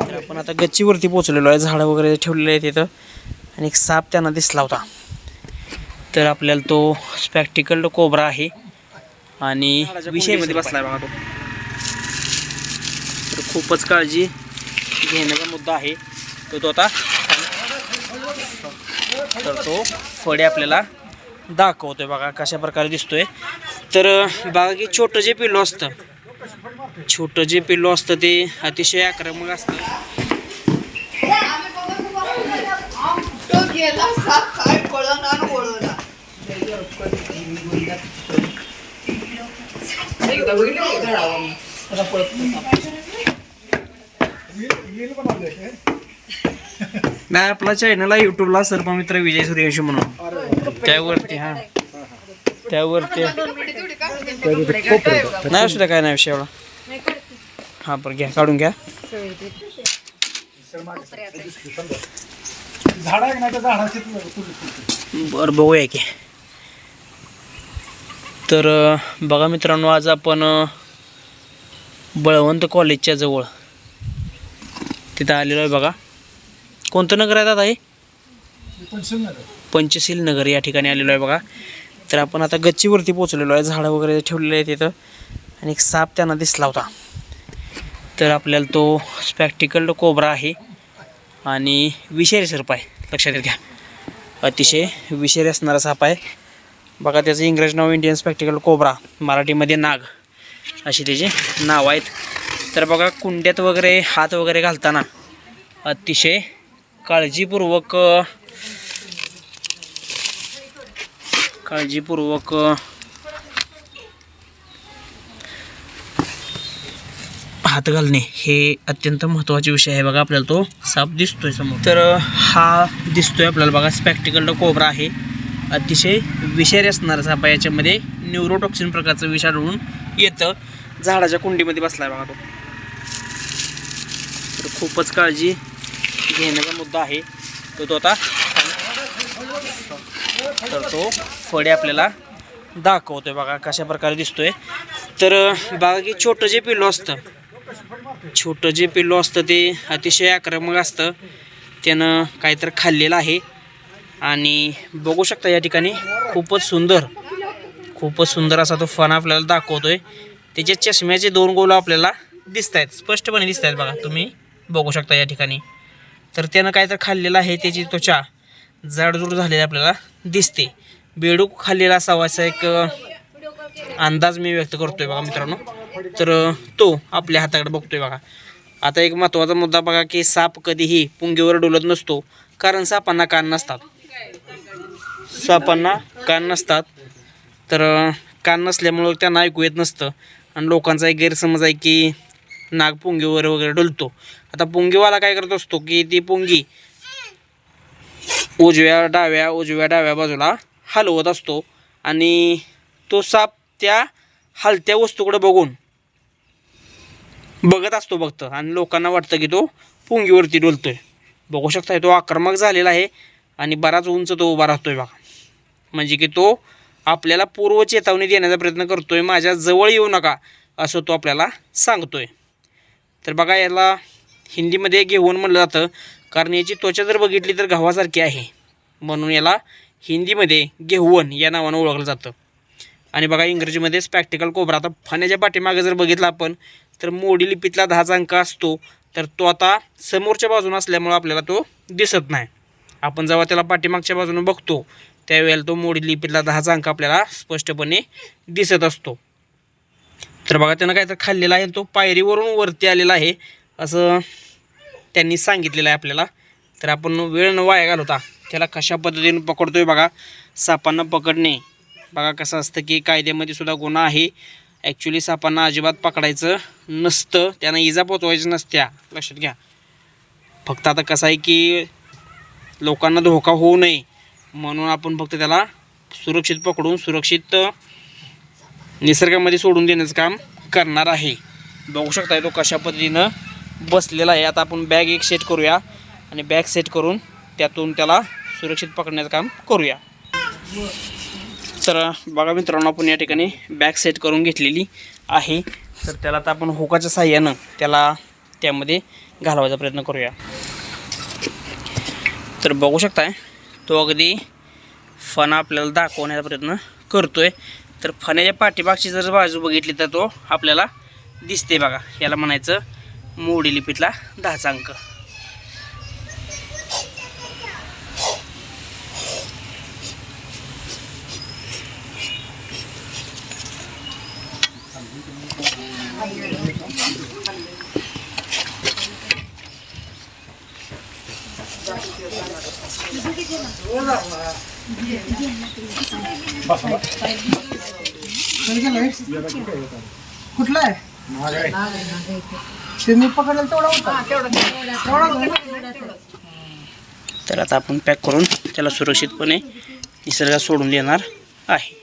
तर आपण आता गच्चीवरती पोचलेलो आहे. झाडं वगैरे ठेवलेले आहेत तिथं आणि एक साप त्यांना दिसला होता. तर आपल्याला तो स्पॅक्टिकल कोबरा आहे. आणि विषयमध्ये बसलाय बघा तो. तर खूपच काळजी घेण्याचा मुद्दा आहे. तो तो आता तर तो फळे आपल्याला दाखवतोय बघा कशा प्रकारे दिसतोय. तर बघा की छोटं जे पिल्लो असतं. छोटं जे पिल्लो असतं ते अतिशय आक्रमक असतं. नाही आपला चॅनल आहे युट्यूबला सर्पमित्र विजय सूर्यवंशी म्हणून. त्यावरती हा. त्यावरती. नाही असू द्या काय नाही विषय एवढा. हा बरं घ्या काढून घ्या. बरं बघूया की. तर बघा मित्रांनो आज आपण बळवंत कॉलेजच्या जवळ तिथं आलेलो आहे बघा. कोणतं नगर आहे दादा हे? पंचशील नगर या ठिकाणी आलेलो आहे बघा. तर आपण आता गच्चीवरती पोचलेलो आहे. झाडं वगैरे ठेवलेले आहे तिथं आणि एक साप त्यांना दिसला होता. तर आपल्याला तो स्पॅक्टिकल कोबरा आहे. आणि विषारी सर्प आहे. लक्षात घ्या. अतिशय विषारी असणारा साप आहे. बघा त्याचं इंग्रजी नाव इंडियन स्पॅक्टिकल कोबरा मराठीमध्ये नाग. अशी त्याची नाव आहेत. तर बघा कुंड्यात वगैरे हात वगैरे घालताना अतिशय काळजीपूर्वक काळजीपूर्वक. हात घालणे हे अत्यंत महत्त्वाचे विषय आहे बघा आपल्याला तो. साप दिसतोय समोर. तर हा दिसतोय आपल्याला बघा. स्पॅक्टिकल कोबरा आहे. अतिशय विषारी असणारा साप आहे. याच्यामध्ये न्यूरोटॉक्सिन प्रकारचं विष आढळून येतं. झाडाच्या कुंडीमध्ये बसलाय बघा तो. तर खूपच काळजी घेण्याचा मुद्दा आहे. तो तो आता तर तो फळे आपल्याला दाखवतोय बघा कशा प्रकारे दिसतोय. तर बघा की छोटं जे पिल्लू असतं छोटं जे पिल्लू असतं ते अतिशय आक्रमक असतं. त्यानं काहीतरी खाल्लेलं आहे. आणि बघू शकता या ठिकाणी खूपच सुंदर खूपच सुंदर असा तो फण आपल्याला दाखवतोय. त्याच्या चष्म्याचे दोन गोल आपल्याला दिसत आहेत स्पष्टपणे दिसत आहेत बघा तुम्ही. बघू शकता या ठिकाणी. तर त्यानं काहीतरी खाल्लेलं आहे त्याची त्वचा जाडजूड झालेली आपल्याला दिसते. बेडूक खाल्लेला असावा असा एक अंदाज मी व्यक्त करतोय बघा मित्रांनो. तर तो आपल्या हाताकडे बघतोय बघा. आता एक महत्त्वाचा मुद्दा बघा की साप कधीही पुंगीवर डोलत नसतो कारण सापांना कान नसतात. सापांना कान नसतात. तर कान नसल्यामुळं त्यांना ऐकू येत नसतं. आणि लोकांचा एक गैरसमज आहे की नाग पुंगीवर वगैरे डुलतो. आता पुंगीवाला काय करत असतो की ती पुंगी उजव्या डाव्या उजव्या डाव्या बाजूला हलवत असतो. आणि तो साप त्या हलत्या वस्तूकडे बघून बघत असतो फक्त. आणि लोकांना वाटतं की तो पुंगीवरती डोलतोय. बघू शकताय तो आक्रमक झालेला आहे आणि बराच उंच तो उभा राहतोय बघा. म्हणजे की तो आपल्याला पूर्व चेतावणी देण्याचा प्रयत्न करतोय माझ्या जवळ येऊ नका असं तो आपल्याला सांगतोय. तर बघा याला हिंदीमध्ये घेऊन म्हणलं जातं कारण याची त्वचा जर बघितली तर गव्हासारखी आहे. म्हणून याला हिंदीमध्ये घेऊन या नावानं ओळखलं जातं. आणि बघा इंग्रजीमध्ये स्पॅक्टिकल कोबरा आता फाण्याच्या पाठीमागे जर बघितलं आपण तर मोडी लिपीतला दहाचा अंक असतो. तर तो आता समोरच्या बाजूनं असल्यामुळं आपल्याला तो दिसत नाही. आपण जेव्हा त्याला पाठीमागच्या बाजूनं बघतो त्यावेळेला तो मोडी लिपीतला दहाचा अंक आपल्याला स्पष्टपणे दिसत असतो. तर बघा त्यानं काय तर खाल्लेला आहे तो पायरीवरून वरती आलेला आहे. असं त्यांनी सांगितलेलं आहे आपल्याला. तर आपण वेळ न वाया घालवता त्याला कशा पद्धतीने आहे बघा. सापांना पकडणे. बघा कसं असतं की कायद्यामध्ये सुद्धा गुन्हा आहे. ॲक्च्युली सापांना अजिबात पकडायचं नसतं. त्यांना इजा पोचवायची नसत्या. लक्षात घ्या. फक्त आता कसं आहे की लोकांना धोका होऊ नये. म्हणून आपण फक्त त्याला सुरक्षित पकडून सुरक्षित निसर्गामध्ये सोडून देण्याचं काम करणार आहे. बघू शकताय तो कशा पद्धतीनं बसलेला आहे. आता आपण बॅग एक सेट करूया आणि बॅग सेट करून त्यातून त्याला सुरक्षित पकडण्याचं काम करूया. तर बघा मित्रांनो आपण या ठिकाणी बॅग सेट करून घेतलेली आहे. तर त्याला आता आपण हुकाच्या साह्यानं त्याला त्यामध्ये घालवायचा प्रयत्न करूया. तर बघू शकताय तो अगदी फणा आपल्याला दाखवण्याचा प्रयत्न करतोय. तर फण्याच्या पाठीमागची जर बाजू बघितली तर तो आपल्याला दिसते बघा. याला म्हणायचं मोडी लिपीतला दहाचा अंक कुठला आहे? ते मी पकडलं तेवढा होता. तर आता आपण पॅक करून त्याला सुरक्षितपणे निसर्गात सोडून देणार आहे.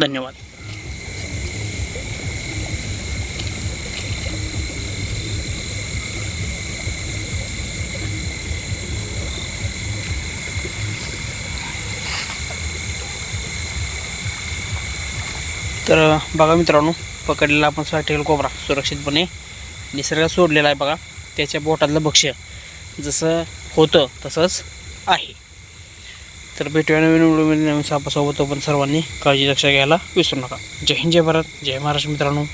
धन्यवाद. तर बघा मित्रांनो पकडलेला आपण साठेल कोबरा सुरक्षितपणे. निसर्गात सोडलेला आहे बघा त्याच्या बोटातलं भक्ष्य जसं होतं तसंच आहे. तर भेटूया नवीन व्हिडिओमध्ये नवीन सापासोबत. पण सर्वांनी काळजी लक्ष घ्यायला विसरू नका. जय हिंद जय भारत जय महाराष्ट्र मित्रांनो.